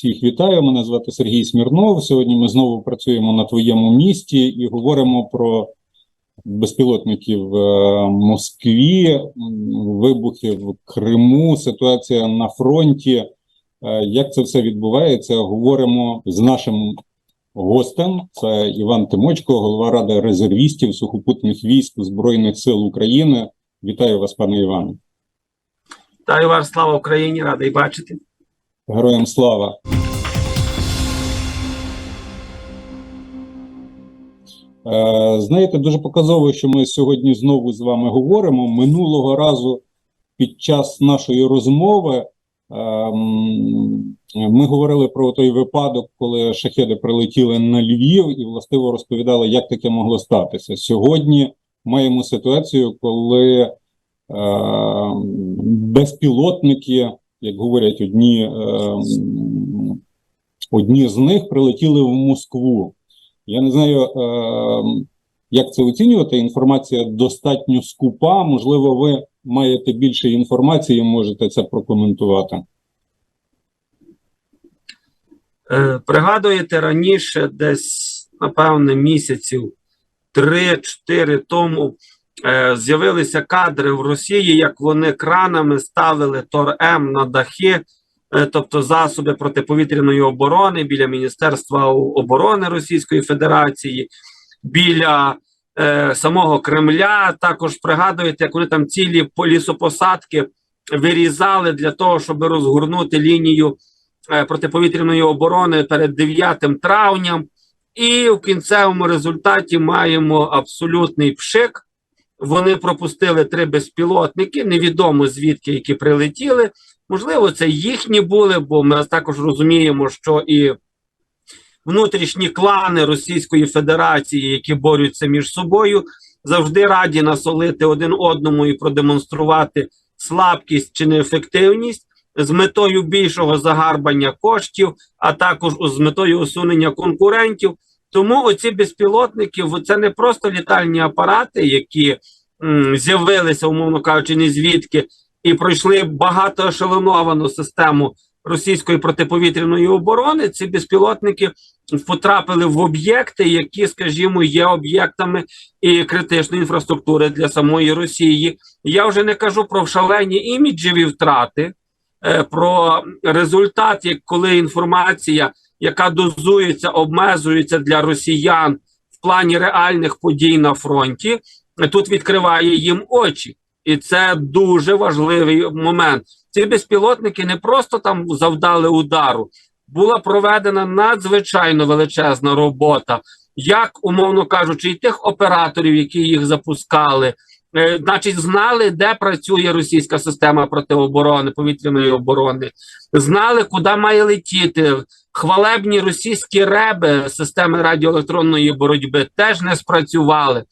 Всіх вітаю. Мене звати Сергій Смірнов. Сьогодні ми знову працюємо на твоєму місті і говоримо про безпілотники в е, Москві, вибухи в Криму, ситуація на фронті. Е, Як це все відбувається? Говоримо з нашим гостем. Це Іван Тимочко, голова ради резервістів сухопутних військ Збройних сил України. Вітаю вас, пане Іване. Вітаю вас, слава Україні, радий бачити. Героям слава. Е, Знаєте, дуже показово, що ми сьогодні знову з вами говоримо. Минулого разу під час нашої розмови ем, ми говорили про той випадок, коли шахеди прилетіли на Львів і властиво розповідали, як таке могло статися. Сьогодні маємо ситуацію, коли е, безпілотники, як говорять одні, е, одні з них прилетіли в Москву. Я не знаю, е, як це оцінювати. Інформація достатньо скупа. Можливо, ви маєте більше інформації, можете це прокоментувати. Е, пригадуєте, раніше, десь, напевне, місяців 3-4 тому з'явилися кадри в Росії, як вони кранами ставили Тор-М на дахи, е, тобто засоби протиповітряної оборони біля Міністерства оборони Російської Федерації, біля е, самого Кремля. Також пригадуєте, як вони там цілі по- лісопосадки вирізали для того, щоб розгорнути лінію е, протиповітряної оборони перед 9 травням. І в кінцевому результаті маємо абсолютний пшик. Вони пропустили три безпілотники, невідомо звідки які прилетіли. Можливо, це їхні були, бо ми також розуміємо, що і внутрішні клани Російської Федерації, які борються між собою, завжди раді насолити один одному і продемонструвати слабкість чи неефективність з метою більшого загарбання коштів, а також з метою усунення конкурентів. Тому оці безпілотники це не просто літальні апарати, які з'явилися, умовно кажучи, не звідки, і пройшли багато багатоешелоновану систему російської протиповітряної оборони. Ці безпілотники потрапили в об'єкти, які, скажімо, є об'єктами і критичної інфраструктури для самої Росії. Я вже не кажу про шалені іміджеві втрати, е, про результат, як коли інформація, яка дозується, обмежується для росіян в плані реальних подій на фронті, тут відкриває їм очі. І це дуже важливий момент. Ці безпілотники не просто там завдали удару, була проведена надзвичайно величезна робота, як, умовно кажучи, і тих операторів, які їх запускали, е, значить, знали, де працює російська система протиоборони, повітряної оборони, знали, куди має летіти. Хвалебні російські реби системи радіоелектронної боротьби теж не спрацювали.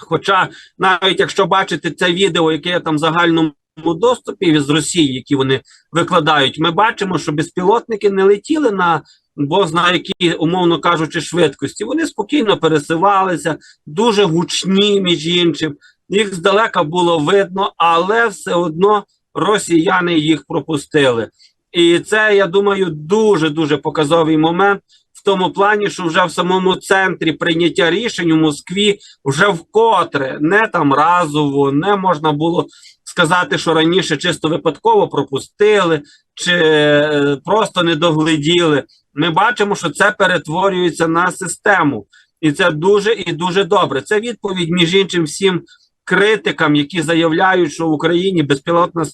Хоча, навіть якщо бачити це відео, яке там в загальному доступі з Росії, які вони викладають, ми бачимо, що безпілотники не летіли на бо знає які, умовно кажучи, швидкості. Вони спокійно пересувалися, дуже гучні, між іншим. Їх здалека було видно, але все одно росіяни їх пропустили. І це, я думаю, дуже дуже показовий момент в тому плані, що вже в самому центрі прийняття рішень у Москві вже вкотре не там разово, не можна було сказати, що раніше чисто випадково пропустили чи е, просто не догляділи. Ми бачимо, що це перетворюється на систему, і це дуже і дуже добре. Це відповідь між іншим всім критикам, які заявляють, що в Україні безпілотна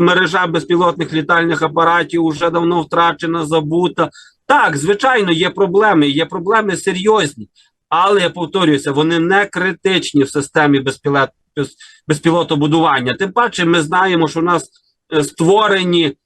мережа безпілотних літальних апаратів вже давно втрачена, забута. Так, звичайно, є проблеми, є проблеми серйозні, але я повторююся, вони не критичні в системі безпілот, без- безпілотобудування. Тим паче, ми знаємо, що у нас е, створені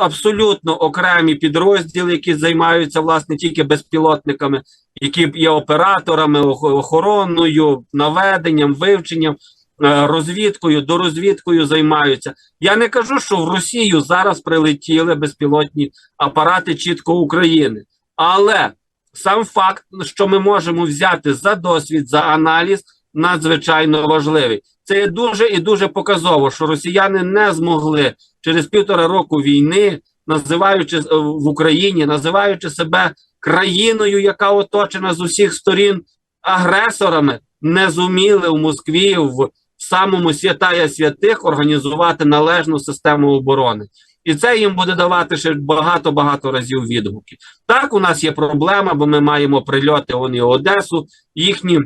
абсолютно окремі підрозділи, які займаються власне тільки безпілотниками, які є операторами, охороною, наведенням, вивченням, розвідкою, дорозвідкою займаються. Я не кажу, що в Росію зараз прилетіли безпілотні апарати чітко України, але сам факт, що ми можемо взяти за досвід, за аналіз, надзвичайно важливий. Це є дуже і дуже показово, що росіяни не змогли через півтора року війни називаючи е, в Україні, називаючи себе країною, яка оточена з усіх сторін агресорами, не зуміли в Москві в самому святая святих організувати належну систему оборони. І це їм буде давати ще багато-багато разів відгуки. Так, у нас є проблема, бо ми маємо прильоти вони Одесу, їхні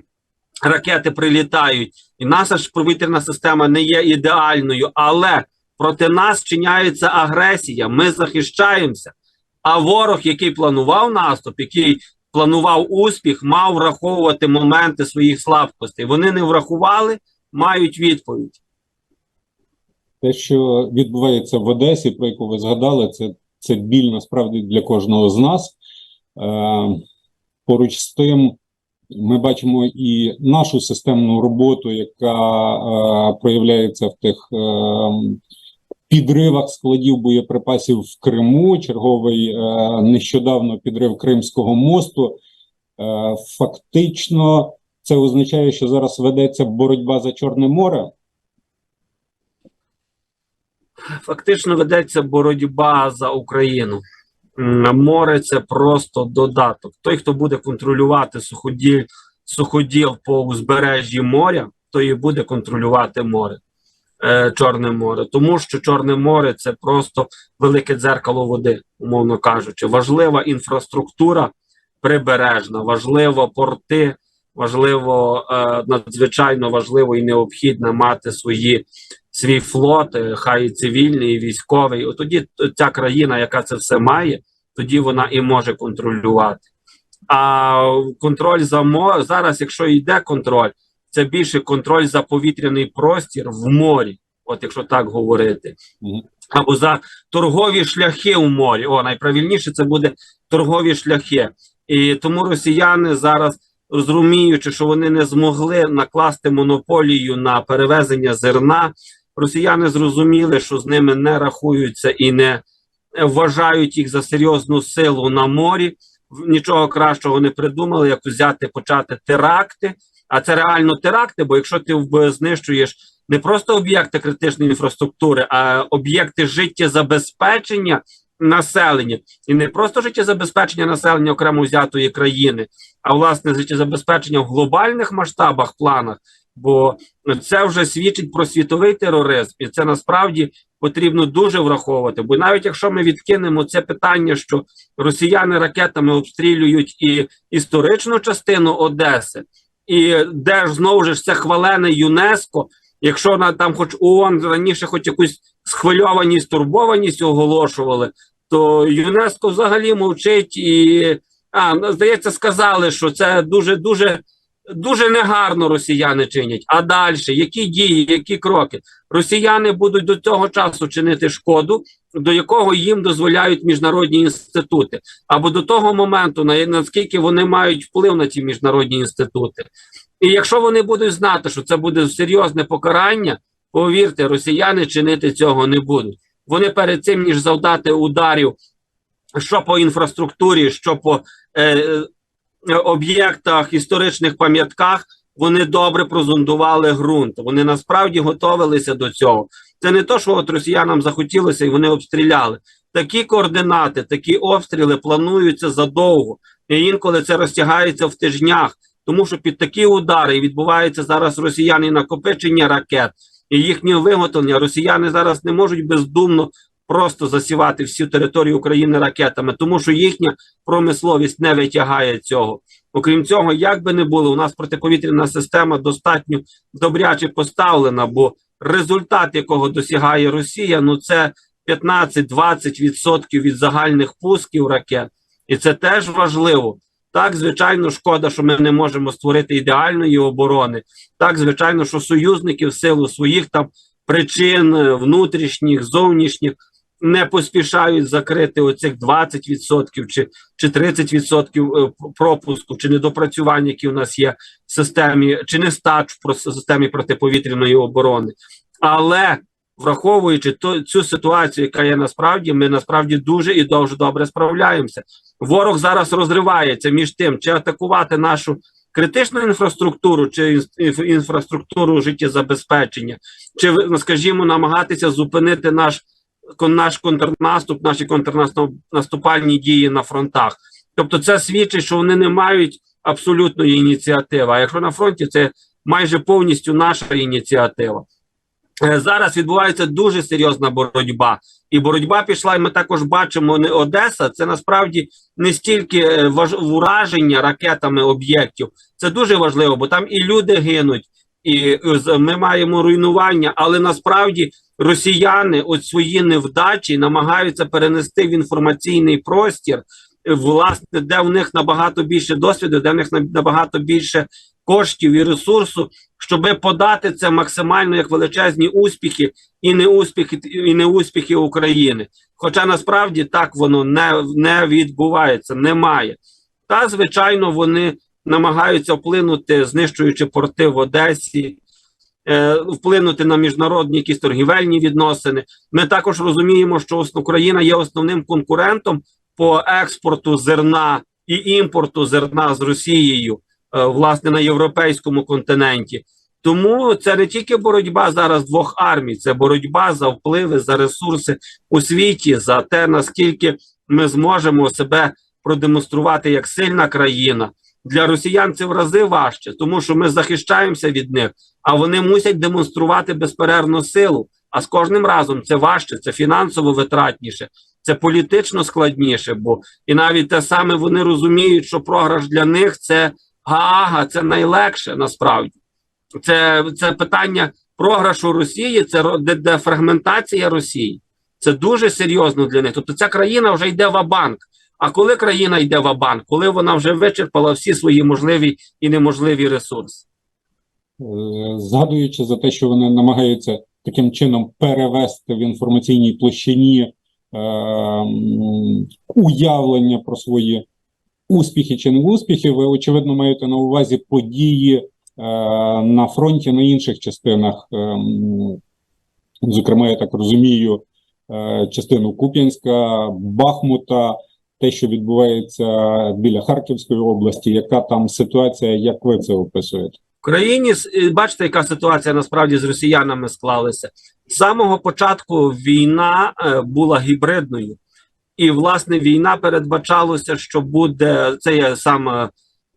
ракети прилітають, і наша ж повітряна система не є ідеальною, але проти нас чиняється агресія. Ми захищаємося. А ворог, який планував наступ, який планував успіх, мав враховувати моменти своїх слабкостей. Вони не врахували, мають відповідь. Те, що відбувається в Одесі, про яку ви згадали, це, це біль насправді для кожного з нас. Е, поруч з тим, ми бачимо і нашу системну роботу, яка е, проявляється в тих е, підривах складів боєприпасів в Криму. Черговий е, нещодавно підрив Кримського мосту. Е, фактично, це означає, що зараз ведеться боротьба за Чорне море. Фактично ведеться боротьба за Україну. Море це просто додаток. Той, хто буде контролювати суходіл, суходіл по узбережжі моря, той і буде контролювати море, е, Чорне море. Тому що Чорне море це просто велике дзеркало води, умовно кажучи. Важлива інфраструктура прибережна, важливо порти, важливо, е, надзвичайно важливо і необхідно мати свої свій флот, е, хай і цивільний, і військовий. От тоді ця країна, яка це все має, тоді вона і може контролювати. А контроль за мо зараз, якщо йде контроль, це більше контроль за повітряний простір в морі, от якщо так говорити, або за торгові шляхи у морі. О, найправильніше це буде торгові шляхи. І тому росіяни зараз розуміючи, що вони не змогли накласти монополію на перевезення зерна, росіяни зрозуміли, що з ними не рахуються і не вважають їх за серйозну силу на морі. Нічого кращого не придумали, як взяти почати теракти. А це реально теракти, бо якщо ти знищуєш не просто об'єкти критичної інфраструктури, а об'єкти життєзабезпечення населення, і не просто життєзабезпечення населення окремо взятої країни, а власне життєзабезпечення в глобальних масштабах планах. Бо це вже свідчить про світовий тероризм, і це насправді потрібно дуже враховувати. Бо навіть якщо ми відкинемо це питання, що росіяни ракетами обстрілюють і історичну частину Одеси, і де ж знову ж це хвалене ЮНЕСКо, якщо на там, хоч ООН раніше, хоч якусь схвильованість, турбованість оголошували, то ЮНЕСКо взагалі мовчить і а ну, здається, сказали, що це дуже дуже. Дуже негарно росіяни чинять. А далі, які дії, які кроки? Росіяни будуть до цього часу чинити шкоду, до якого їм дозволяють міжнародні інститути, або до того моменту, на наскільки вони мають вплив на ці міжнародні інститути. І якщо вони будуть знати, що це буде серйозне покарання, повірте, росіяни чинити цього не будуть. Вони перед цим ніж завдати ударів, що по інфраструктурі, що по е, об'єктах, історичних пам'ятках, вони добре прозондували ґрунт. Вони насправді готовилися до цього. Це не то, що от росіянам захотілося і вони обстріляли. Такі координати, такі обстріли плануються задовго. І інколи це розтягається в тижнях, тому що під такі удари відбувається зараз росіяни накопичення ракет і їхнє виготовлення. Росіяни зараз не можуть бездумно просто засівати всю територію України ракетами, тому що їхня промисловість не витягає цього. Окрім цього, як би не було, у нас протиповітряна система достатньо добряче поставлена, бо результат, якого досягає Росія, ну це 15-20% від загальних пусків ракет, і це теж важливо. Так, звичайно, шкода, що ми не можемо створити ідеальної оборони. Так, звичайно, що союзники в силу своїх там причин е, внутрішніх, зовнішніх не поспішають закрити оцих 20% чи, чи 30% е, пропуску, чи недопрацювання, які у нас є в системі, чи нестач в системі протиповітряної оборони. Але враховуючи ту, цю ситуацію, яка є насправді, ми насправді дуже і дуже добре справляємося. Ворог зараз розривається між тим, чи атакувати нашу критичну інфраструктуру, чи інфраструктуру життєзабезпечення, чи, ну, скажімо, намагатися зупинити наш наш контрнаступ, наші контрнаступальні дії на фронтах. Тобто, це свідчить, що вони не мають абсолютної ініціативи. А якщо на фронті, це майже повністю наша ініціатива. Е, Зараз відбувається дуже серйозна боротьба, і боротьба пішла. І ми також бачимо не Одеса. Це насправді не стільки е, важ... ураження ракетами об'єктів. Це дуже важливо, бо там і люди гинуть, і е, ми маємо руйнування. Але насправді росіяни от свої невдачі намагаються перенести в інформаційний простір. Власне, де в них набагато більше досвіду, де в них на- набагато більше коштів і ресурсу, щоб подати це максимально як величезні успіхи і не успіхи, і не успіхи України. Хоча насправді так воно не, не відбувається, немає. Та звичайно, вони намагаються вплинути, знищуючи порти в Одесі, е, вплинути на міжнародні якісь торгівельні відносини. Ми також розуміємо, що Україна є основним конкурентом по експорту зерна і імпорту зерна з Росією, власне, на європейському континенті. Тому це не тільки боротьба зараз двох армій, це боротьба за впливи, за ресурси у світі, за те, наскільки ми зможемо себе продемонструвати як сильна країна. Для росіян це в рази важче, тому що ми захищаємося від них, а вони мусять демонструвати безперервну силу. А з кожним разом це важче, це фінансово витратніше, це політично складніше. Бо і навіть те саме вони розуміють, що програш для них це Гаага, це найлегше насправді. Це, це питання програшу Росії, це ро- де, де фрагментація Росії. Це дуже серйозно для них. Тобто ця країна вже йде в банк. А коли країна йде в банк, коли вона вже вичерпала всі свої можливі і неможливі ресурси. Е, згадуючи за те, що вони намагаються таким чином перевести в інформаційній площині е, уявлення про свої успіхи чи не успіхи, ви очевидно маєте на увазі події е, на фронті на інших частинах. е, Зокрема, я так розумію, е, частину Куп'янська, Бахмута, те, що відбувається біля Харківської області, яка там ситуація, як ви це описуєте? В країні е, бачите, яка ситуація насправді з росіянами склалася. З самого початку війна була гібридною, і власне війна передбачалося, що буде це є сам,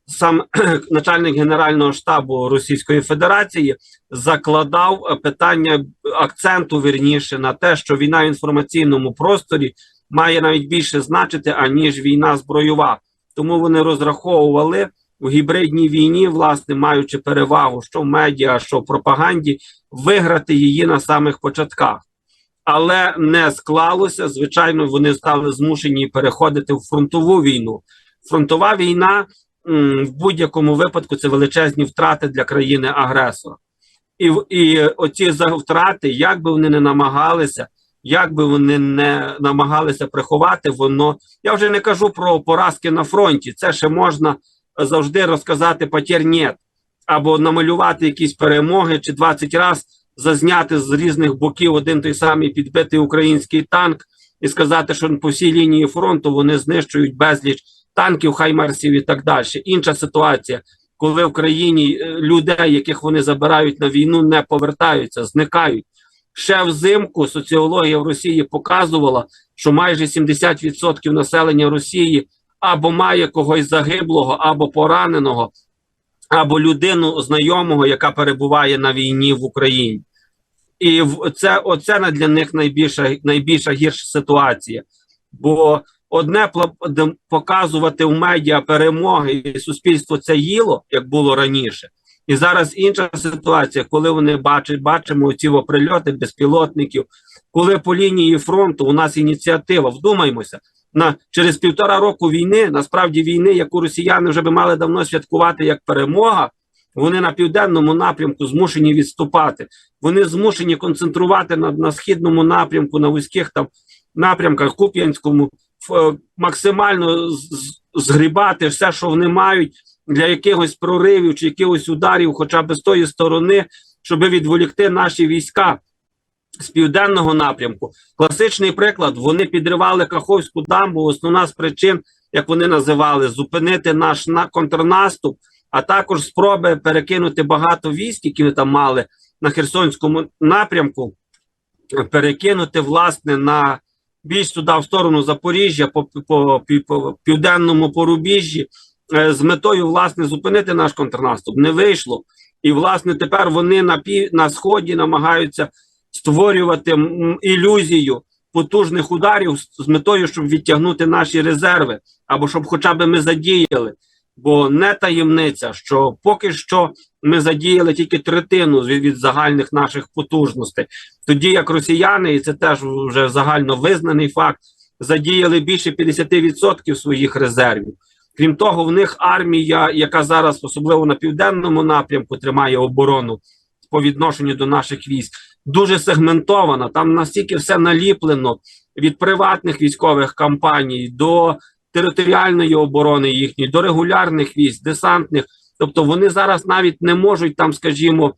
сам начальник Генерального штабу Російської Федерації закладав питання акценту вірніше на те, що війна в інформаційному просторі має навіть більше значити аніж війна збройова. Тому вони розраховували у гібридній війні, власне, маючи перевагу, що в медіа, що в пропаганді, виграти її на самих початках. Але не склалося. Звичайно, вони стали змушені переходити в фронтову війну. Фронтова війна в будь-якому випадку це величезні втрати для країни-агресора. І, і оці втрати, як би вони не намагалися, як би вони не намагалися приховати, воно я вже не кажу про поразки на фронті. Це ще можна завжди розказати потір нет, або намалювати якісь перемоги, чи 20 разів зазняти з різних боків один той самий підбитий український танк і сказати, що по всій лінії фронту вони знищують безліч танків, хаймерсів і так далі. Інша ситуація, коли в країні е, людей, яких вони забирають на війну, не повертаються, зникають. Ще взимку соціологія в Росії показувала, що майже 70% населення Росії або має когось загиблого, або пораненого, або людину знайомого, яка перебуває на війні в Україні. І це оце для них найбільша, найбільша гірша ситуація. Бо одне показувати в медіа перемоги, і суспільство це їло, як було раніше. І зараз інша ситуація, коли вони бачать, бачимо ці прильоти безпілотників, коли по лінії фронту у нас ініціатива, вдумаймося, на через півтора року війни, насправді війни, яку росіяни вже би мали давно святкувати як перемога, вони на південному напрямку змушені відступати. Вони змушені концентрувати на, на східному напрямку, на вузьких там напрямках, Куп'янському, е, максимально згрібати все, що вони мають для якихось проривів чи якихось ударів, хоча б з тої сторони, щоб відволікти наші війська з південного напрямку. Класичний приклад: вони підривали Каховську дамбу. Основна з причин, як вони називали, зупинити наш на контрнаступ, а також спроби перекинути багато військ, які ми там мали на Херсонському напрямку. перекинути власне на більш туди в сторону Запоріжжя по, по, по південному порубіжжі е, з метою власне зупинити наш контрнаступ. Не вийшло. І власне тепер вони на пів на сході намагаються створювати ілюзію потужних ударів з, метою, щоб відтягнути наші резерви, або щоб хоча б ми задіяли. Бо не таємниця, що поки що ми задіяли тільки третину від загальних наших потужностей. Тоді як росіяни, і це теж вже загально визнаний факт, задіяли більше 50% своїх резервів. Крім того, в них армія, яка зараз, особливо на південному напрямку, тримає оборону по відношенню до наших військ, дуже сегментована. Там настільки все наліплено від приватних військових кампаній до територіальної оборони їхньої, до регулярних військ, десантних. Тобто вони зараз навіть не можуть там, скажімо,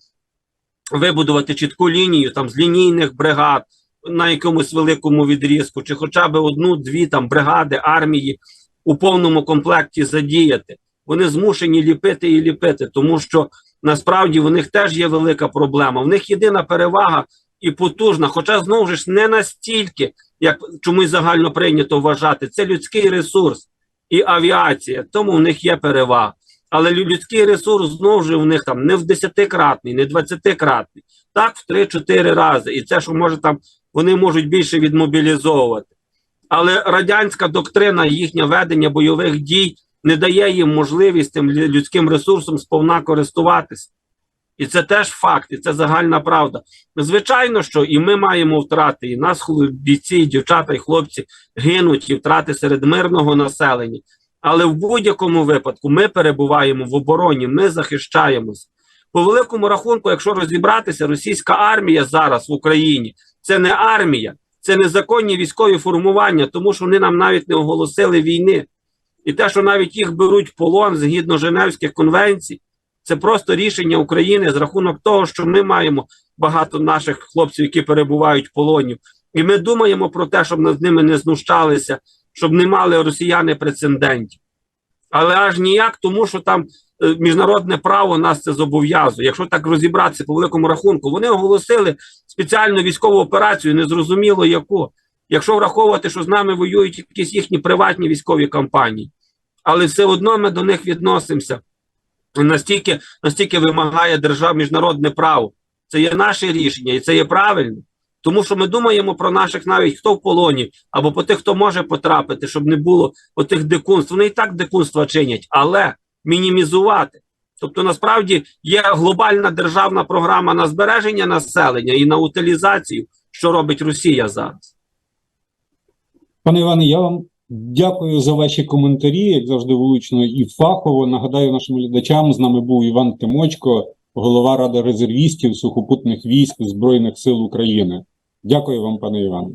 вибудувати чітку лінію там з лінійних бригад на якомусь великому відрізку, чи хоча б одну-дві там бригади армії у повному комплекті задіяти. Вони змушені ліпити і ліпити, тому що насправді в них теж є велика проблема. В них єдина перевага і потужна, хоча знову ж не настільки, як чомусь загально прийнято вважати, це людський ресурс і авіація, тому в них є перевага. Але людський ресурс знову ж у них там не в десятикратний, не двадцятикратний, так в 3-4 рази. І це, що може там вони можуть більше відмобілізовувати. Але радянська доктрина їхнє ведення бойових дій не дає їм можливість тим людським ресурсом сповна користуватися. І це теж факт, і це загальна правда. Звичайно, що і ми маємо втрати, і нас бійці, і дівчата і хлопці гинуть і втрати серед мирного населення. Але в будь-якому випадку ми перебуваємо в обороні, ми захищаємося. По великому рахунку, якщо розібратися, російська армія зараз в Україні це не армія, це незаконні військові формування, тому що вони нам навіть не оголосили війни. І те, що навіть їх беруть полон згідно Женевських конвенцій, це просто рішення України з рахунок того, що ми маємо багато наших хлопців, які перебувають в полоні. І ми думаємо про те, щоб над ними не знущалися, щоб не мали росіяни прецедентів. Але аж ніяк, тому що там е, міжнародне право нас це зобов'язує. Якщо так розібратися по великому рахунку, вони оголосили спеціальну військову операцію, незрозуміло яку. Якщо враховувати, що з нами воюють якісь їхні приватні військові кампанії, але все одно ми до них відносимося. Настільки, настільки вимагає держав міжнародне право. Це є наше рішення, і це є правильно. Тому що ми думаємо про наших навіть хто в полоні, або по тих, хто може потрапити, щоб не було отих дикунств. Вони і так дикунства чинять, але мінімізувати. Тобто, насправді є глобальна державна програма на збереження населення і на утилізацію, що робить Росія зараз. Пане Іване, я вам дякую за ваші коментарі, як завжди, влучно і фахово. Нагадаю нашим глядачам, з нами був Іван Тимочко, голова Ради резервістів сухопутних військ Збройних сил України. Дякую вам, пане Іване.